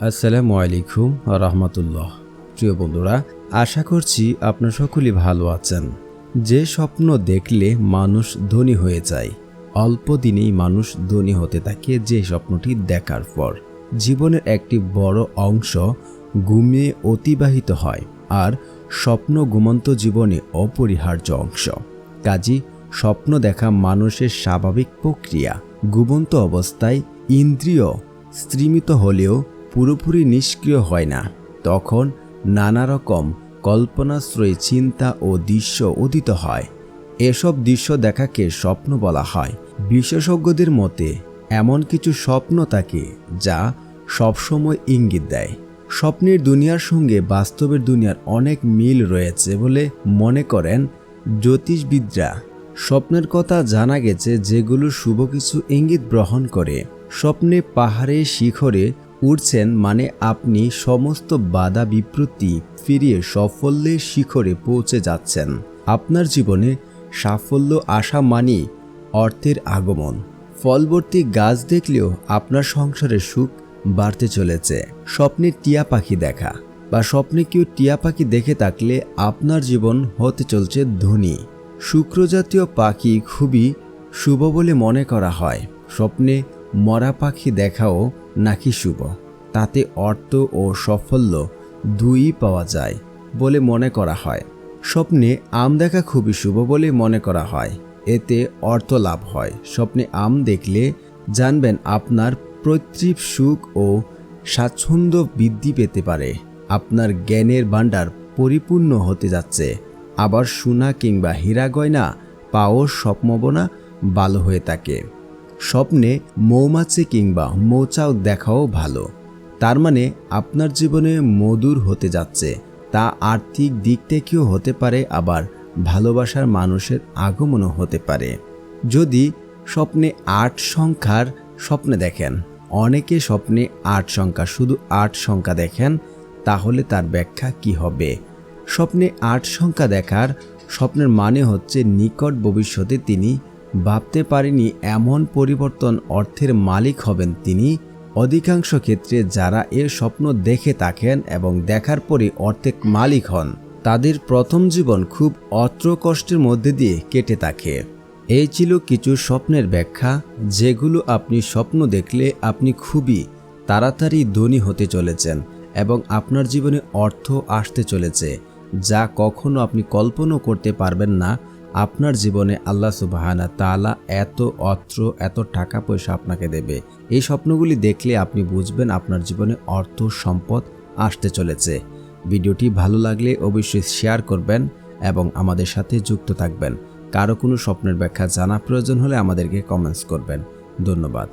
আসসালামু আলাইকুম রহমতুল্লাহ। প্রিয় বন্ধুরা, আশা করছি আপনার সকলেই ভালো আছেন। যে স্বপ্ন দেখলে মানুষ ধনী হয়ে যায়, অল্প দিনেই মানুষ ধনী হতে থাকে যে স্বপ্নটি দেখার পর। জীবনের একটি বড় অংশ ঘুমিয়ে অতিবাহিত হয় আর স্বপ্ন ঘুমন্ত জীবনে অপরিহার্য অংশ। কাজী, স্বপ্ন দেখা মানুষের স্বাভাবিক প্রক্রিয়া। ঘুমন্ত অবস্থায় ইন্দ্রিয় স্ত্রীমিত হলেও পুরোপুরি নিষ্ক্রিয় হয় না। তখন নানা রকম কল্পনাশ্রয়ী চিন্তা ও দৃশ্য উদিত হয়। এসব দৃশ্য দেখাকে স্বপ্ন বলা হয়। বিশেষজ্ঞদের মতে, এমন কিছু স্বপ্ন থাকে যা সবসময় ইঙ্গিত দেয়। স্বপ্নের দুনিয়ার সঙ্গে বাস্তবের দুনিয়ার অনেক মিল রয়েছে বলে মনে করেন জ্যোতিষবিদরা। স্বপ্নের কথা জানা গেছে যেগুলো শুভ কিছু ইঙ্গিত গ্রহণ করে। স্বপ্নে পাহাড়ে, শিখরে উঠছেন মানে আপনি সমস্ত বাধা বিপ্রতি ফিরিয়ে সাফল্যের শিখরে পৌঁছে যাচ্ছেন। আপনার জীবনে সাফল্য আসা মানে অর্থের আগমন। ফলবর্তী গাছ দেখলেও আপনার সংসারের সুখ বাড়তে চলেছে। স্বপ্নে টিয়া পাখি দেখা বা স্বপ্নে কেউ টিয়া পাখি দেখে থাকলে আপনার জীবন হতে চলছে ধনী। শুক্রজাতীয় পাখি খুবই শুভ বলে মনে করা হয়। স্বপ্নে মরা পাখি দেখাও নাকি শুভ? তাতে অর্থ ও সাফল্য দুই পাওয়া যায় বলে মনে করা হয়। স্বপ্নে আম দেখা খুবই শুভ বলে মনে করা হয়। এতে অর্থ লাভ হয়। স্বপ্নে আম দেখলে জানবেন আপনার পৈতৃক সুখ ও স্বাচ্ছন্দ্য বৃদ্ধি পেতে পারে। আপনার জ্ঞানের ভাণ্ডার পরিপূর্ণ হতে যাচ্ছে। আবার সোনা কিংবা হীরা গয়না পাওয়ার স্বপ্নবনা ভালো হয়ে থাকে। স্বপ্নে মৌমাছি কিংবা মৌচাও দেখাও ভালো। তার মানে আপনার জীবনে মধুর হতে যাচ্ছে, তা আর্থিক দিক থেকেও হতে পারে, আবার ভালোবাসার মানুষের আগমনও হতে পারে। যদি স্বপ্নে আট সংখ্যার স্বপ্নে দেখেন, অনেকে স্বপ্নে আট সংখ্যা, শুধু আট সংখ্যা দেখেন, তাহলে তার ব্যাখ্যা কি হবে? স্বপ্নে আট সংখ্যা দেখার স্বপ্নের মানে হচ্ছে নিকট ভবিষ্যতে তিনি ভাবতে পারেনি এমন পরিবর্তন অর্থের মালিক হবেন তিনি। অধিকাংশ ক্ষেত্রে যারা এর স্বপ্ন দেখে থাকেন এবং দেখার পরে অর্থের মালিক হন, তাদের প্রথম জীবন খুব অত্র কষ্টের মধ্যে দিয়ে কেটে থাকে। এই ছিল কিছু স্বপ্নের ব্যাখ্যা, যেগুলো আপনি স্বপ্ন দেখলে আপনি খুবই তাড়াতাড়ি ধনী হতে চলেছেন এবং আপনার জীবনে অর্থ আসতে চলেছে, যা কখনো আপনি কল্পনাও করতে পারবেন না। আপনার জীবনে আল্লাহ সুবাহানা তালা এত অত্র, এত টাকা পয়সা আপনাকে দেবে। এই স্বপ্নগুলি দেখলে আপনি বুঝবেন আপনার জীবনে অর্থ সম্পদ আসতে চলেছে। ভিডিওটি ভালো লাগলে অবশ্যই শেয়ার করবেন এবং আমাদের সাথে যুক্ত থাকবেন। কারও কোনো স্বপ্নের ব্যাখ্যা জানা প্রয়োজন হলে আমাদেরকে কমেন্টস করবেন। ধন্যবাদ।